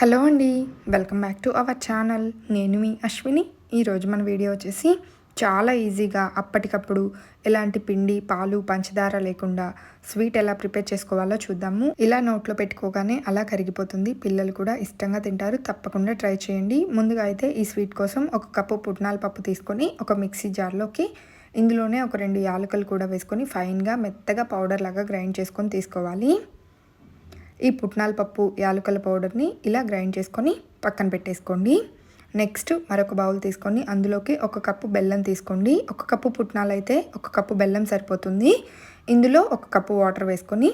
Hello అండి welcome back to our channel. నేను మీ అశ్విని. ఈరోజు మన వీడియో వచ్చేసి చాలా ఈజీగా అప్పటికప్పుడు ఎలాంటి పిండి పాలు పంచదార లేకుండా స్వీట్ ఎలా ప్రిపేర్ చేసుకోవాలో చూద్దాము. ఇలా నోట్లో పెట్టుకోగానే అలా కరిగిపోతుంది. పిల్లలు కూడా ఇష్టంగా తింటారు. తప్పకుండా ట్రై చేయండి. ముందుగా అయితే ఈ స్వీట్ కోసం ఒక కప్పు పుట్నాల పప్పు తీసుకొని ఒక మిక్సీ జార్లోకి ఇందులోనే ఒక రెండు యాలకులు కూడా వేసుకొని ఫైన్గా మెత్తగా పౌడర్ లాగా గ్రైండ్ చేసుకొని తీసుకోవాలి. ఈ పుట్నాల పప్పు యాలకుల పౌడర్ని ఇలా గ్రైండ్ చేసుకొని పక్కన పెట్టేసుకోండి. నెక్స్ట్ మరొక బౌల్ తీసుకొని అందులోకి ఒక కప్పు బెల్లం తీసుకోండి. ఒక కప్పు పుట్నాలు అయితే ఒక కప్పు బెల్లం సరిపోతుంది. ఇందులో ఒక కప్పు వాటర్ వేసుకొని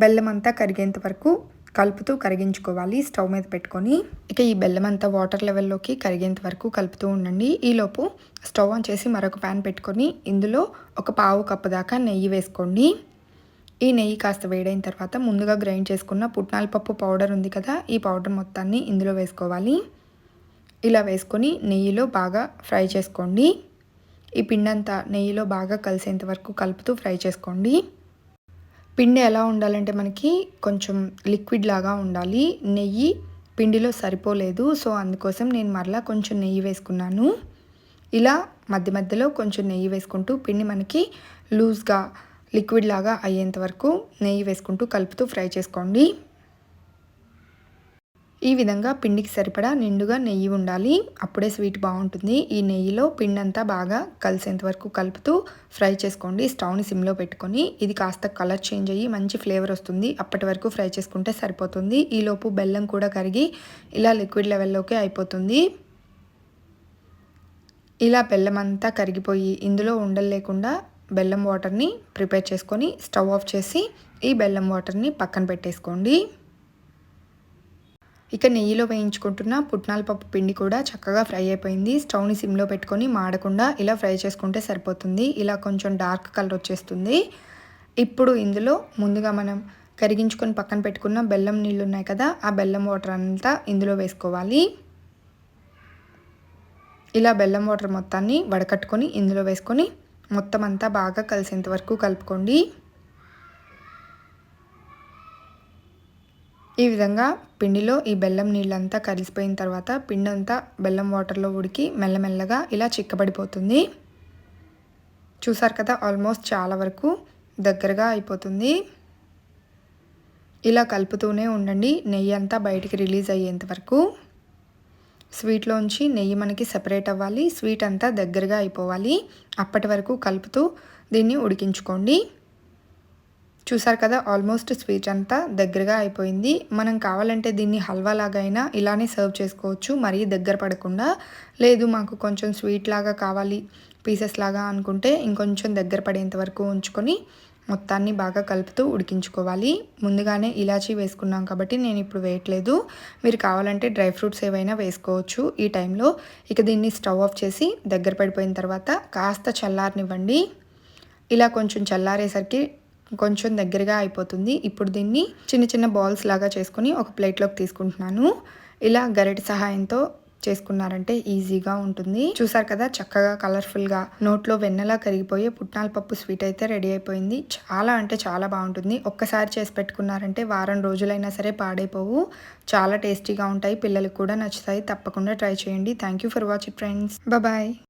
బెల్లం అంతా కరిగేంత వరకు కలుపుతూ కరిగించుకోవాలి స్టవ్ మీద పెట్టుకొని. ఇక ఈ బెల్లం అంతా వాటర్ లెవెల్లోకి కరిగేంత వరకు కలుపుతూ ఉండండి. ఈలోపు స్టవ్ ఆన్ చేసి మరొక ప్యాన్ పెట్టుకొని ఇందులో ఒక పావు కప్పు దాకా నెయ్యి వేసుకోండి. ఈ నెయ్యి కాస్త వేడైన తర్వాత ముందుగా గ్రైండ్ చేసుకున్న పుట్నాల పప్పు పౌడర్ ఉంది కదా ఈ పౌడర్ మొత్తాన్ని ఇందులో వేసుకోవాలి. ఇలా వేసుకొని నెయ్యిలో బాగా ఫ్రై చేసుకోండి. ఈ పిండి అంతా నెయ్యిలో బాగా కలిసేంత వరకు కలుపుతూ ఫ్రై చేసుకోండి. పిండి ఎలా ఉండాలంటే మనకి కొంచెం లిక్విడ్ లాగా ఉండాలి. నెయ్యి పిండిలో సరిపోలేదు సో అందుకోసం నేను మరలా కొంచెం నెయ్యి వేసుకున్నాను. ఇలా మధ్య మధ్యలో కొంచెం నెయ్యి వేసుకుంటూ పిండి మనకి లూజ్గా లిక్విడ్ లాగా అయ్యేంత వరకు నెయ్యి వేసుకుంటూ కలుపుతూ ఫ్రై చేసుకోండి. ఈ విధంగా పిండికి సరిపడా నిండుగా నెయ్యి ఉండాలి. అప్పుడే స్వీట్ బాగుంటుంది. ఈ నెయ్యిలో పిండి అంతా బాగా కలిసేంత వరకు కలుపుతూ ఫ్రై చేసుకోండి. స్టవ్ని సిమ్లో పెట్టుకొని ఇది కాస్త కలర్ చేంజ్ అయ్యి మంచి ఫ్లేవర్ వస్తుంది. అప్పటి వరకు ఫ్రై చేసుకుంటే సరిపోతుంది. ఈలోపు బెల్లం కూడా కరిగి ఇలా లిక్విడ్ లెవెల్లోకి అయిపోతుంది. ఇలా బెల్లం అంతా కరిగిపోయి ఇందులో ఉండలు లేకుండా బెల్లం వాటర్ని ప్రిపేర్ చేసుకొని స్టవ్ ఆఫ్ చేసి ఈ బెల్లం వాటర్ని పక్కన పెట్టేసుకోండి. ఇక నెయ్యిలో వేయించుకుంటున్న పుట్నాల పప్పు పిండి కూడా చక్కగా ఫ్రై అయిపోయింది. స్టవ్ని సిమ్లో పెట్టుకొని మాడకుండా ఇలా ఫ్రై చేసుకుంటే సరిపోతుంది. ఇలా కొంచెం డార్క్ కలర్ వచ్చేస్తుంది. ఇప్పుడు ఇందులో ముందుగా మనం కరిగించుకొని పక్కన పెట్టుకున్న బెల్లం నీళ్ళు ఉన్నాయి కదా ఆ బెల్లం వాటర్ అంతా ఇందులో వేసుకోవాలి. ఇలా బెల్లం వాటర్ మొత్తాన్ని వడకట్టుకొని ఇందులో వేసుకొని మొత్తం అంతా బాగా కలిసేంత వరకు కలుపుకోండి. ఈ విధంగా పిండిలో ఈ బెల్లం నీళ్ళంతా కలిసిపోయిన తర్వాత పిండి అంతా బెల్లం వాటర్లో ఉడికి మెల్లమెల్లగా ఇలా చిక్కబడిపోతుంది. చూసారు కదా ఆల్మోస్ట్ చాలా వరకు దగ్గరగా అయిపోతుంది. ఇలా కలుపుతూనే ఉండండి నెయ్యి అంతా బయటికి రిలీజ్ అయ్యేంత వరకు. స్వీట్లోంచి నెయ్యి మనకి సెపరేట్ అవ్వాలి. స్వీట్ అంతా దగ్గరగా అయిపోవాలి. అప్పటి వరకు కలుపుతూ దీన్ని ఉడికించుకోండి. చూసారు కదా ఆల్మోస్ట్ స్వీట్ అంతా దగ్గరగా అయిపోయింది. మనం కావాలంటే దీన్ని హల్వా లాగా అయినా ఇలానే సర్వ్ చేసుకోవచ్చు. మరీ దగ్గర పడకుండా. లేదు మాకు కొంచెం స్వీట్ లాగా కావాలి పీసెస్ లాగా అనుకుంటే ఇంకొంచెం దగ్గర పడేంత వరకు ఉంచుకొని మొత్తాన్ని బాగా కలుపుతూ ఉడికించుకోవాలి. ముందుగానే ఇలాచీ వేసుకున్నాం కాబట్టి నేను ఇప్పుడు వేయట్లేదు. మీరు కావాలంటే డ్రై ఫ్రూట్స్ ఏవైనా వేసుకోవచ్చు ఈ టైంలో. ఇక దీన్ని స్టవ్ ఆఫ్ చేసి దగ్గర పడిపోయిన తర్వాత కాస్త చల్లారనివ్వండి. ఇలా కొంచెం చల్లారేసరికి కొంచెం దగ్గరగా అయిపోతుంది. ఇప్పుడు దీన్ని చిన్న చిన్న బాల్స్ లాగా చేసుకుని ఒక ప్లేట్లోకి తీసుకుంటున్నాను. ఇలా గరిట సహాయంతో చేసుకున్నారంటే ఈజీగా ఉంటుంది. చూసారు కదా చక్కగా కలర్ఫుల్గా నోట్లో వెన్నలా కరిగిపోయే పుట్నాల పప్పు స్వీట్ అయితే రెడీ అయిపోయింది. చాలా అంటే చాలా బాగుంటుంది. ఒక్కసారి చేసి పెట్టుకున్నారంటే వారం రోజులైనా సరే పాడైపోవు. చాలా టేస్టీగా ఉంటాయి. పిల్లలకు కూడా నచ్చుతాయి. తప్పకుండా ట్రై చేయండి. Thank you for watching friends bye